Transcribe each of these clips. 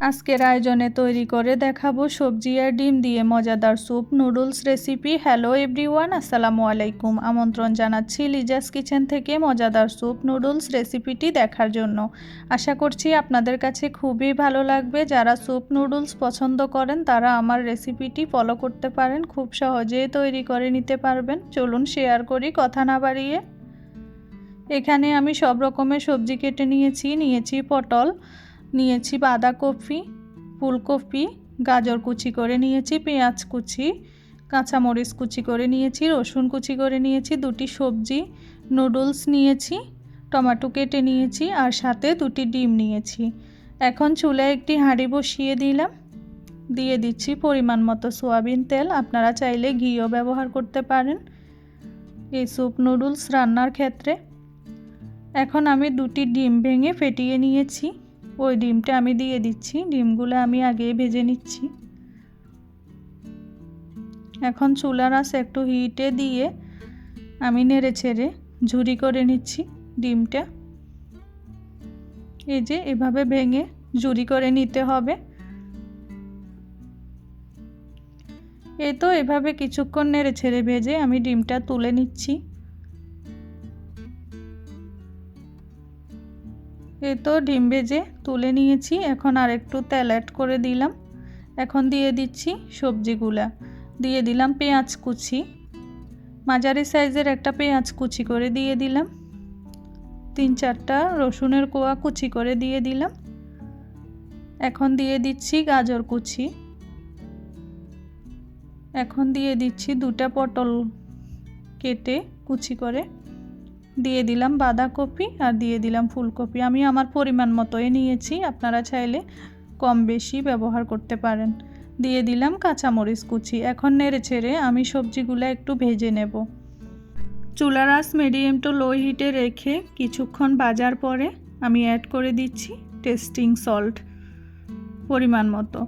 আজকের আয়োজনে তৈরি করে দেখাবো সবজি আর ডিম দিয়ে মজাদার soup, noodles recipe. Hello everyone আসসালামু আলাইকুম। আমন্ত্রণ জানাচ্ছি লিজাস কিচেন থেকে মজাদার স্যুপ, নুডলস রেসিপিটি দেখার জন্য। আশা করছি আপনাদের কাছে খুবই ভালো লাগবে। যারা স্যুপ, নুডলস পছন্দ করেন, তারা আমার রেসিপিটি ফলো করতে পারেন। খুব সহজেই তৈরি করে নিতে পারবেন। চলুন শেয়ার করি, কথা না বাড়িয়ে। এখানে আমি সব রকমের সবজি কেটে নিয়েছি। নিয়েছি পটল নিয়েছি বাঁধাকপি, ফুলকপি, গাজর কুচি করে নিয়েছি, পেঁয়াজ কুচি, কাঁচামরিচ কুচি করে নিয়েছি, রসুন কুচি করে নিয়েছি, দুটি সবজি, নুডলস নিয়েছি, টমেটো কেটে নিয়েছি আর সাথে দুটি ডিম নিয়েছি। এখন চুলায় একটি হাঁড়ি বসিয়ে দিলাম। দিয়ে দিচ্ছি পরিমাণ মতো সোয়াবিন তেল। আপনারা চাইলে ঘিও ব্যবহার করতে পারেন এই স্যুপ নুডলস রান্নার ক্ষেত্রে। এখন আমি দুটি ডিম ভেঙে ফেটিয়ে নিয়েছি। ওই ডিমটা আমি দিয়ে দিচ্ছি। ডিমগুলো আমি আগে ভেজে নিচ্ছি। এখন চুলার আস একটু হিটে দিয়ে আমি নেড়ে ছেড়ে ঝুরি করে নিচ্ছি ডিমটা। এই যে এভাবে ভেঙে ঝুরি করে নিতে হবে। এই তো এভাবে কিছুক্ষণ নেড়ে ছেড়ে ভেজে আমি ডিমটা তুলে নিচ্ছি। এই তো ডিম ভেজে তুলে নিয়েছি। এখন আর একটু তেল অ্যাড করে দিলাম। এখন দিয়ে দিচ্ছি সবজিগুলা। দিয়ে দিলাম পেঁয়াজ কুচি। মাঝারি সাইজের একটা পেঁয়াজ কুচি করে দিয়ে দিলাম। তিন চারটা রসুনের কোয়া কুচি করে দিয়ে দিলাম। এখন দিয়ে দিচ্ছি গাজর কুচি। এখন দিয়ে দিচ্ছি দুটা পটল কেটে কুচি করে। দিয়ে দিলাম বাঁধাকপি আর দিয়ে দিলাম ফুলকপি। আমি আমার পরিমাণ মতোই নিয়েছি, আপনারা চাইলে কম বেশি ব্যবহার করতে পারেন। দিয়ে দিলাম কাঁচামরিচ কুচি। এখন নেড়ে ছেড়ে আমি সবজিগুলো একটু ভেজে নেব। চুলার আস মিডিয়াম টু লো হিটে রেখে কিছুক্ষণ বাজার পরে আমি অ্যাড করে দিচ্ছি টেস্টিং সল্ট পরিমাণ মতো।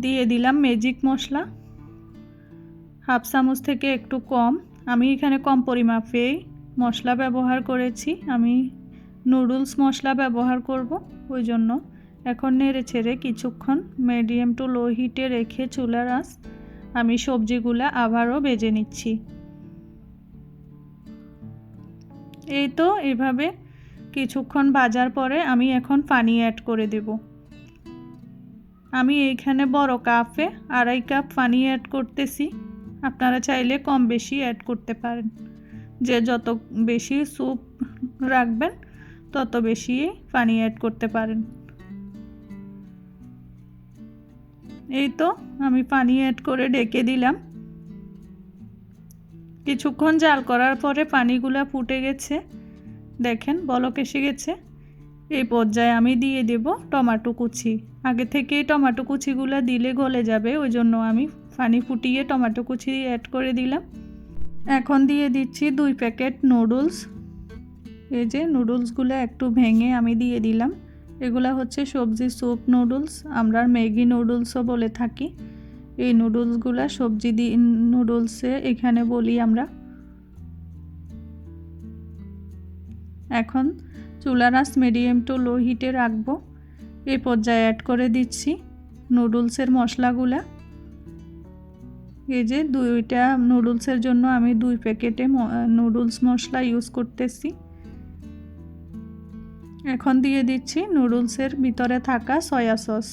দিয়ে দিলাম ম্যাজিক মশলা। হাফ চামচ থেকে একটু কম। আমি এখানে কম পরিমাপেই মশলা ব্যবহার করেছি। আমি নুডলস মশলা ব্যবহার করব, ওই জন্য। এখন নেড়ে ছেড়ে কিছুক্ষণ মিডিয়াম টু লো হিটে রেখে চুলার আঁচ আমি সবজিগুলো আবারও বেজে নিচ্ছি। এই তো এভাবে কিছুক্ষণ বাজার পরে আমি এখন পানি অ্যাড করে দেব। আমি এইখানে বড় কাপে আড়াই কাপ পানি অ্যাড করতেছি। আপনারা চাইলে কম বেশি অ্যাড করতে পারেন। যে যত বেশি স্যুপ রাখবেন, তত বেশি পানি অ্যাড করতে পারেন। এই তো আমি পানি অ্যাড করে ডেকে দিলাম। কিছুক্ষণ জাল করার পরে পানিগুলা ফুটে গেছে। দেখেন, বলক এসে গেছে। এই পর্যায়ে আমি দিয়ে দেব টমাটো কুচি। আগে থেকে টমাটো কুচিগুলো দিলে গলে যাবে, ওই জন্য আমি পানি ফুটিয়ে টমাটো কুচি অ্যাড করে দিলাম। এখন দিয়ে দিচ্ছি দুই প্যাকেট নুডলস। এই যে নুডলসগুলো একটু ভেঙে আমি দিয়ে দিলাম। এগুলো হচ্ছে সবজি স্যুপ নুডলস, আমরা ম্যাগি নুডলসও বলে থাকি। এই নুডলসগুলো সবজি দি, নুডলসে এখানে বলি আমরা। এখন চুলার মিডিয়াম টু লো হিটে রাখব। এই পর্যায়ে অ্যাড করে দিচ্ছি নুডলসের মশলাগুলা। এই যে দুইটা নুডলসের জন্য আমি দুই প্যাকেটে নুডলস মশলা ইউজ করতেছি। এখন দিয়ে দিচ্ছি নুডলসের ভিতরে থাকা সয়া সস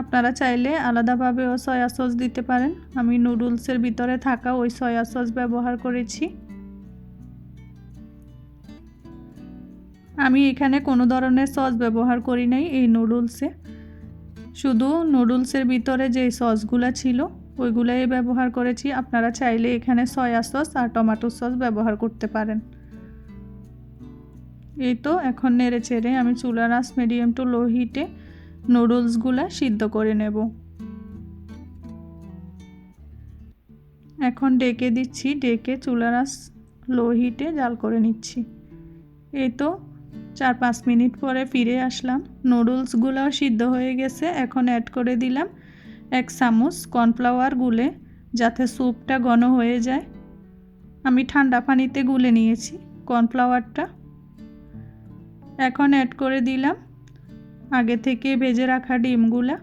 আপনারা চাইলে আলাদাভাবেও সয়া সস দিতে পারেন। আমি নুডলসের ভিতরে থাকা ওই সয়া সস ব্যবহার করেছি। আমি এখানে কোনো ধরনের সস ব্যবহার করি নাই এই নুডলসে। শুধু নুডলসের ভিতরে যে সসগুলো ছিল ওইগুলাই ব্যবহার করেছি। আপনারা চাইলে এখানে সয়া সস আর টমেটো সস ব্যবহার করতে পারেন। এই তো এখন নেড়ে চেড়ে আমি চুলার আঁচ মিডিয়াম টু লো হিটে নুডলসগুলা সিদ্ধ করে নেব। এখন ডেকে দিচ্ছি, ডেকে চুলার আঁচ লো হিটে জাল করে নিচ্ছি। এই তো চার পাঁচ মিনিট পরে ফিরে আসলাম। নুডলসগুলো সিদ্ধ হয়ে গেছে, এখন অ্যাড করে দিলাম। এক চামচ কর্নফ্লাওয়ার গুলে যাতে স্যুপটা ঘন হয়ে যায়। আমি ঠান্ডা পানিতে গুলে নিয়েছি কর্নফ্লাওয়ারটা। এখন অ্যাড করে দিলাম আগে থেকে ভেজে রাখা ডিমগুলা।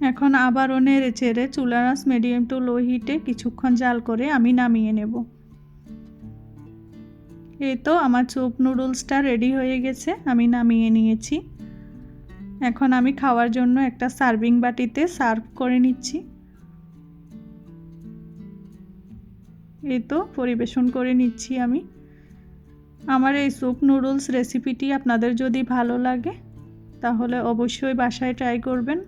এখন আবারও নেড়ে চেড়ে চুলারাস মিডিয়াম টু লো হিটে কিছুক্ষণ জাল করে আমি নামিয়ে নেব। এই তো আমার চুপ নুডলসটা রেডি হয়ে গেছে, আমি নামিয়ে নিয়েছি। এখন আমি খাওয়ার জন্য একটা সার্ভিং বাটিতে সার্ভ করে নিচ্ছি। এই তো পরিবেশন করে নিচ্ছি আমি। আমার এই স্যুপ নুডলস রেসিপিটি আপনাদের যদি ভালো লাগে, তাহলে অবশ্যই বাসায় ট্রাই করবেন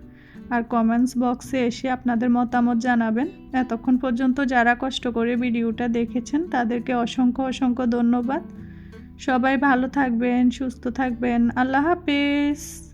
আর কমেন্টস বক্সে এসে আপনাদের মতামত জানাবেন। এতক্ষণ পর্যন্ত যারা কষ্ট করে ভিডিওটা দেখেছেন, তাদেরকে অসংখ্য অসংখ্য ধন্যবাদ। সবাই ভালো থাকবেন, সুস্থ থাকবেন। আল্লাহ হাফেজ।